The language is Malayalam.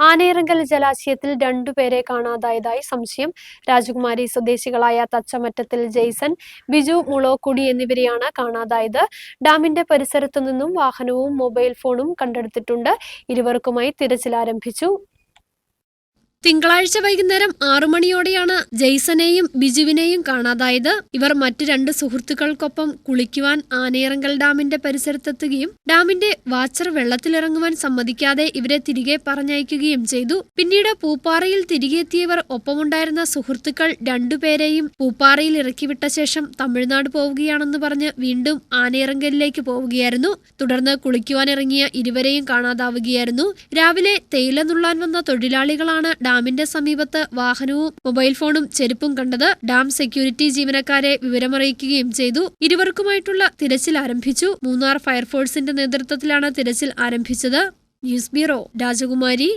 ആനയിറങ്കൽ ജലാശയത്തിൽ രണ്ടുപേരെ കാണാതായതായി സംശയം. രാജകുമാരി സ്വദേശികളായ തച്ചമറ്റത്തിൽ ജെയ്സൺ ബിജു മുളോക്കുടി എന്നിവരെയാണ് കാണാതായത്. ഡാമിന്റെ പരിസരത്തു നിന്നും വാഹനവും മൊബൈൽ ഫോണും കണ്ടെടുത്തിട്ടുണ്ട്. ഇരുവർക്കുമായി തിരച്ചിൽ ആരംഭിച്ചു. തിങ്കളാഴ്ച വൈകുന്നേരം ആറു മണിയോടെയാണ് ജെയ്സനെയും ബിജുവിനെയും കാണാതായത്. ഇവർ മറ്റു രണ്ട് സുഹൃത്തുക്കൾക്കൊപ്പം കുളിക്കുവാൻ ആനയിറങ്കൽ ഡാമിന്റെ പരിസരത്തെത്തുകയും ഡാമിന്റെ വാച്ചർ വെള്ളത്തിലിറങ്ങുവാൻ സമ്മതിക്കാതെ ഇവരെ തിരികെ പറഞ്ഞയക്കുകയും ചെയ്തു. പിന്നീട് പൂപ്പാറയിൽ തിരികെ എത്തിയവർ ഒപ്പമുണ്ടായിരുന്ന സുഹൃത്തുക്കൾ രണ്ടുപേരെയും പൂപ്പാറയിൽ ഇറക്കിവിട്ട ശേഷം തമിഴ്നാട് പോവുകയാണെന്ന് പറഞ്ഞ് വീണ്ടും ആനയിറങ്കലിലേക്ക് പോവുകയായിരുന്നു. തുടർന്ന് കുളിക്കുവാനിറങ്ങിയ ഇരുവരെയും കാണാതാവുകയായിരുന്നു. രാവിലെ തേയില നുള്ളാൻ വന്ന തൊഴിലാളികളാണ് ഡാമിന്റെ സമീപത്ത് വാഹനവും മൊബൈൽ ഫോണും ചെരുപ്പും കണ്ടത് ഡാം സെക്യൂരിറ്റി ജീവനക്കാരെ വിവരമറിയിക്കുകയും ചെയ്തു. ഇരുവർക്കുമായിട്ടുള്ള തിരച്ചിൽ ആരംഭിച്ചു. മൂന്നാർ ഫയർഫോഴ്സിന്റെ നേതൃത്വത്തിലാണ് തിരച്ചിൽ ആരംഭിച്ചത്. ന്യൂസ് ബ്യൂറോ രാജകുമാരി.